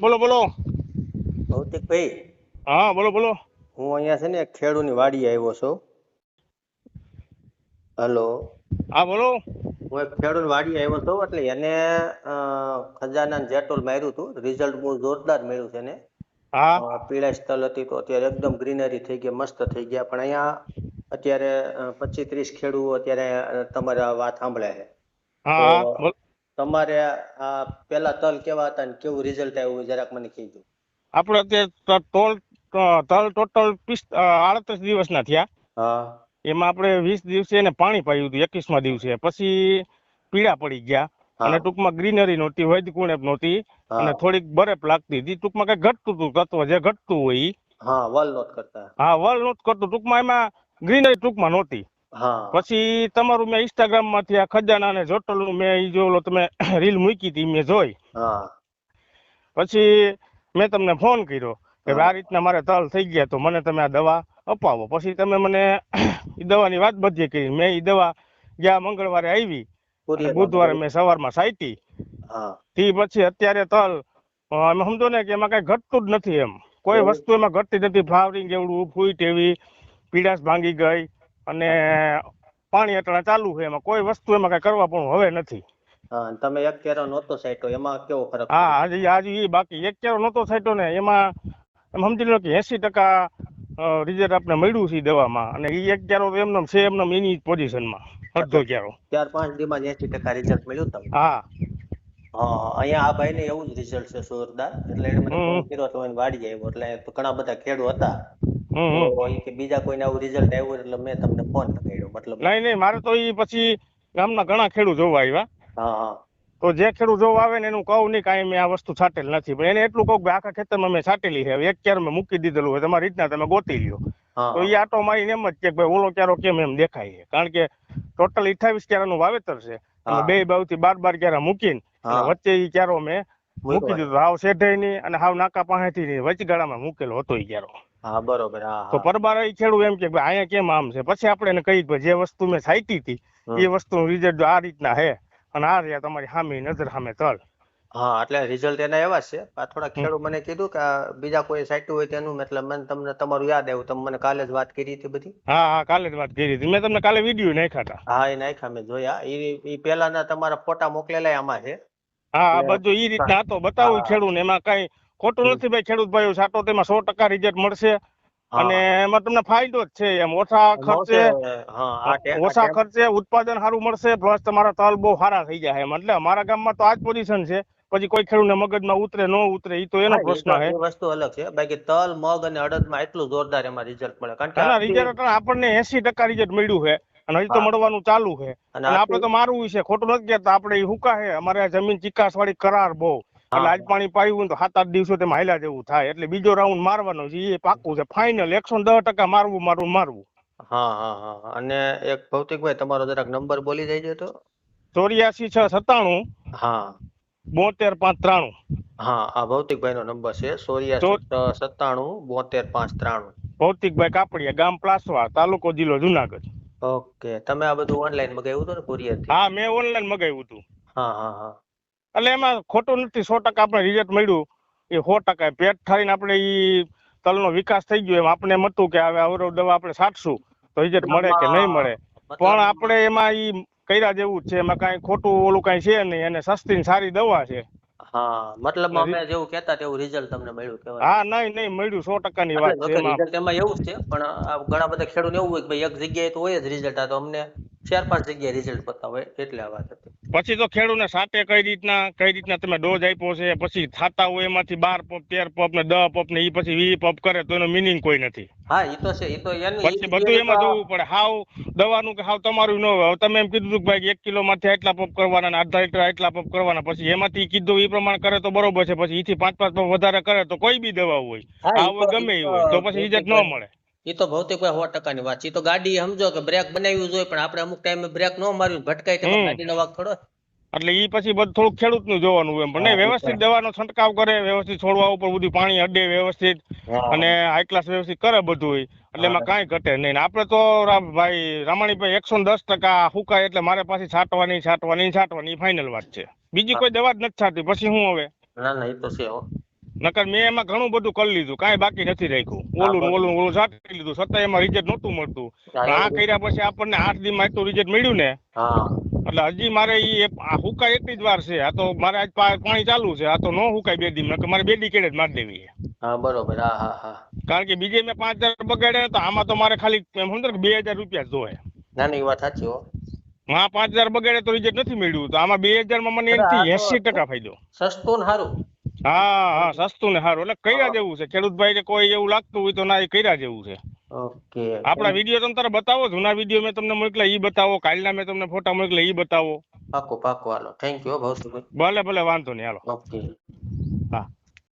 બોલો બોલો. ભૌતિકભાઈ હા બોલો બોલો. હું અહીંયા છે ને એક ખેડૂની વાડી આવ્યો છું. હલો. હા બોલો. હું એક ખેડૂત વાડી આવ્યો છું એટલે એને ખજાના જેટોલ માર્યું હતું રિઝલ્ટ બહુ જોરદાર મળ્યું છે ને હા. પીળા સ્થળ હતી તો અત્યારે એકદમ ગ્રીનરી થઈ ગયા મસ્ત થઈ ગયા પણ અહીંયા અત્યારે પચીસ ત્રીસ ખેડૂતો અત્યારે તમારા વાત સાંભળે છે. હા. તમારે આ પેલા તલ કેવા હતા ને કેવું રિઝલ્ટ આવ્યું જરાક મને કીધું આપણે અત્યારે ત- તલ ટોટલ આડત્રીસ દિવસના થયા. હા. એમાં આપણે વીસ દિવસે એને પાણી પાયું હતું એકવીસમાં દિવસે. પછી પીળા પડી ગયા. અને ટૂંકમાં ગ્રીનરી નહોતી વૈદ કુણેપ નહોતી. અને થોડીક બરફ લાગતી હતી. ટૂંકમાં કઈ ઘટતું હતું તત્વ જે ઘટતું હોય હા વલ નોટ કરતા. હા વલ નોટ કરતું. ટૂંકમાં એમાં ગ્રીનરી ટૂંકમાં નહોતી. પછી તમારું મેં ઇન્સ્ટાગ્રામમાંથી આ ખજાના ને જોટલનું મેં ઈ જો તમે રીલ મૂકી હતી મેં જોઈ. પછી મેં તમને ફોન કર્યો કે આ રીતના મારે તલ થઈ ગયા તો મને તમે આ દવા અપાવો. પછી તમે મને ઈ દવાની વાત બધી કરી. મેં ઈ દવા ગયા મંગળવારે આવી બુધવારે મેં સવારમાં સાઈટી. થી પછી અત્યારે તલ સમજો ને કે એમાં કઈ ઘટતું જ નથી એમ. કોઈ વસ્તુ એમાં ઘટતી નથી. ફ્લાવરિંગ એવડું ફૂટ એવી પીડાશ ભાંગી ગઈ. અને પાણી અટણા ચાલુ છે એમાં કોઈ વસ્તુ એમાં કઈ કરવા પણ હવે નથી. હા તમે એક કેરો નહોતો સાઈટો એમાં કેવો ફરક હા હજી હજી બાકી એક કેરો નહોતો સાઈટો ને એમાં એમ સમજી લો કે એસી ટકા રિઝલ્ટ આપણે મળ્યું છે દવામાં અને એ એક કેરો તો એમને છે એમને એની પોઝિશનમાં અડધો કેરો. ચાર પાંચ દીમાં એસી ટકા રિઝલ્ટ મળ્યું તમને? હા. અહીંયા આ ભાઈ ને એવું જ રિઝલ્ટ છે જોરદાર. એટલે એને મને. ફોન કર્યો તો વાડી આવ્યો એટલે ઘણા બધા ખેડૂત હતા. કે બીજા કોઈને આવું રિઝલ્ટ આવ્યું એટલે મેં તમને ફોન કર્યો મતલબ નહીં નહીં મારે તો ઈ પછી ગામના ઘણા ખેડૂત જોવા આવ્યા. હા તો જે ખેડૂત જોવા આવે ને એનું કહું નહીં કાંઈ મેં આ વસ્તુ છાટેલ નથી. પણ એને એટલું કહું કે આખા ખેતરમાં મેં છાટેલી છે. એક ક્યારે મેં મૂકી દીધેલું હોય તમારી રીતના તમે ગોતી લ્યો. તો એ આટો મારીને એમ જ કે ભાઈ ઓલો ક્યારો કેમ એમ દેખાય છે. કારણ કે ટોટલ અઠાવીસ ક્યારાનું વાવેતર છે. બે બાવ બાવથી બાર બાર ક્યારા મૂકીને વચ્ચે ઈ ક્યારો મેં મૂકી દીધો. હાવ શેઢે ની અને હાવ નાકા પાસેથી ની વચગાળામાં મૂકેલો હતો એ ક્યારો. હા બરોબર હા તો પરબાર ખેડૂત એમ કે અહીંયા કેમ આમ છે? પછી આપણે એને કહી જે વસ્તુ મેં છાંટી હતી એ વસ્તુનું રિઝલ્ટ આ રીતના હે અને આ રહ્યા તમારી સામે નજર સામે તલ. હા એટલે રિઝલ્ટ એના એવા છે. આ થોડા ખેડૂત મને કીધું કે બીજા કોઈ સાઈટું હોય તેનું મતલબ મને તમને તમારું યાદ આવ્યું. તમે મને કાલે જ વાત કરી હતી બધી. હા હા કાલે જ વાત કરી હતી. મેં તમને કાલે વીડિયો નાખ્યા હતા. હા એ નાખ્યા મેં જોયા. એ એ પહેલાના તમારા ફોટા મોકલેલા આમાં છે. હા બધું ઈ રીતના હતો. બતાવું. ખેડૂત એમાં કઈ ખોટું નથી ભાઈ ખેડૂત ભાઈઓ સાટો તેમાં સો ટકા રિઝલ્ટ મળશે. અને એમાં તમને ફાયદો જ છે એમ ઓછા ખર્ચે. ઓછા ખર્ચે ઉત્પાદન સારું મળશે પ્લસ તમારા તલ બહુ સારા થઈ જાય એમ. એટલે અમારા ગામમાં તો આ જ પોઝિશન છે. પછી કોઈ ખેડૂતને મગજમાં ઉતરે ન ઉતરે એ તો એનો પ્રશ્ન છે. વસ્તુ અલગ છે. બાકી તલ મગ અને અડદમાં એટલું જોરદાર એમાં રિઝલ્ટ મળે. કારણ કે રિઝલ્ટ આપણને એસી ટકા રિઝલ્ટ મળ્યું છે. અને હજી તો મળવાનું ચાલુ છે. અને આપણે તો મારવું છે. ખોટું નથી કહેતા. આપણે હુકા છે અમારે જમીન ચીકાસ વાળી કરાર બહુ. એટલે. આજ પાણી પાયું તો સાત આઠ દિવસો તેમાં હાલ્યા જેવું થાય. એટલે બીજો રાઉન્ડ મારવાનો છે એ પાકું છે. ફાઇનલ એકસો દસ ટકા મારવું મારવું મારવું. હા હા હા હા. અને એક ભૌતિકભાઈ તમારો જરાક નંબર બોલી દેજો તો. ચોર્યાસી છ સત્તાણું હા. બોતેર પાંચ ત્રાણું. હા આ ભૌતિકભાઈ નો નંબર છે. ચોર્યાસી સત્તાણું બોતેર પાંચ ત્રાણું. ભૌતિકભાઈ કાપડિયા ગામ પ્લાસવા તાલુકો જિલ્લો જુનાગઢ. ઓકે. તમે આ બધું ઓનલાઈન મગાવ્યું હતું ને કુરિયર હા મેં ઓનલાઈન મગાવ્યું હતું. હા હા હા. એટલે એમાં ખોટું નથી સો ટકા આપણે રિઝલ્ટ મળ્યું. એ સો ટકા પેટ થઈને આપણે એ તલનો વિકાસ થઈ ગયો એમ. આપણે એમ હતું કે હવે અવરવ દવા આપણે છાંટશું તો રિઝલ્ટ મળે કે નહીં મળે. પણ આપણે એમાં ઈ કર્યા જેવું જ છે. એમાં કાંઈ ખોટું ઓલું કાંઈ છે નહીં. અને સસ્તી ને સારી દવા છે. હા મતલબ અમે જેવું કહેતા તેવું રિઝલ્ટ તમને મળ્યું કહેવાય. હા નહીં નહીં મળ્યું સો ટકાની વાત છે એમાં. એવું છે પણ ઘણા બધા ખેડૂત એવું હોય કે ભાઈ એક જગ્યાએ તો હોય જ રિઝલ્ટ આ તો અમને ચાર પાંચ જગ્યાએ રિઝલ્ટ બતાવે એટલે આ વાત પછી તો ખેડૂતને સાટે કઈ રીતના કઈ રીતના તમે ડોઝ આપ્યો છે પછી થાતા હોય એમાંથી બાર પપ તેર પપ ને દસ પપ ને ઈ પછી વી પપ કરે તો એનો મિનિંગ કોઈ નથી. હા એ તો છે એ તો એનું પછી બધું એમાં જોવું પડે હાવ દવાનું કે હાવ તમારું ન હોય. તમે એમ કીધું કે ભાઈ એક કિલો માંથી આટલા પપ કરવાના અડધા લીટર આટલા પપ કરવાના પછી એમાંથી કીધું એ પ્રમાણે કરે તો બરોબર છે પછી ઈથી પાંચ પાંચ પપ વધારે કરે તો કોઈ બી દવા હોય. હા, ઈ આ હોય તો- ગમે ઈ હોય તો પછી ઇજત ન મળે. એ તો ભૌતિક સો ટકાની વાત છે. તો ગાડી સમજો કે બ્રેક બનાવ્યું જોઈએ પણ આપણે અમુક ટાઈમે બ્રેક ન માર્યું ભટકાય તો. ગાડીનો વાંક ખડો એટલે ઈ પછી બધું થોડુંક ખેડૂતનું જોવાનું એમ. પણ વ્યવસ્થિત દવાનો છંટકાવ કરે વ્યવસ્થિત છોડવા ઉપર બધું પાણી અડે વ્યવસ્થિત. અને હાઈ ક્લાસ વ્યવસ્થિત કરે બધું એટલે એમાં કઈ ઘટે નહીં. આપણે તો ભાઈ રામાણીભાઈ એકસો દસ ટકા હુકાય એટલે મારે પાછી છાંટવાની છાંટવાની છાંટવાની ફાઇનલ વાત છે. બીજી કોઈ દવા જ નથી છાંટવી પછી હું હવે? ના ના એ તો છે નકર મેં એમાં ઘણું બધું કરી લીધું. કાંઈ બાકી નથી રાખ્યું. ઓલું ઓલું ઓલું સાટી લીધું. છતાં એમાં રિઝલ્ટ નહોતું મળતું. આ કર્યા પછી આપણને આઠ દી માં એટલું રિઝલ્ટ મળ્યું ને. એટલે હજી મારે ઈ હુકાય એટલી જ વાર છે. આ તો મારે આજ પાણી ચાલુ છે. આ તો નો હુકાય બે દી. નકર મારે બે દી કેડે જ મારી દેવી. હા બરોબર. હા હા હા. કારણ કે બીજે મેં પાંચ હજાર બગાડ્યા તો આમાં તો મારે ખાલી એમ સમજો બે હજાર રૂપિયા જોવે. નાની વાત સાચી હો. હા પાંચ હજાર બગાડે તો રિઝલ્ટ નથી મળ્યું. તો આમાં બે હજારમાં મને એનથી એસી ટકા ફાયદો. સસ્તો ને સારું. હા હા સસ્તું ને સારું. એટલે કર્યા જેવું છે. ખેડૂત ભાઈ કે કોઈ એવું લાગતું હોય તો ના એ કર્યા જેવું છે. ઓકે. આપણા વીડિયો તમે તારે બતાવો. જૂના વીડિયો મેં તમને મોકલા ઈ બતાવો. કાલના મેં તમને ફોટા મોકલા ઈ બતાવો. પાકો પાકો. હાલો. Thank you Bhavsubhai. ભલે ભલે વાંધો નહીં. હાલો. ઓકે. હા.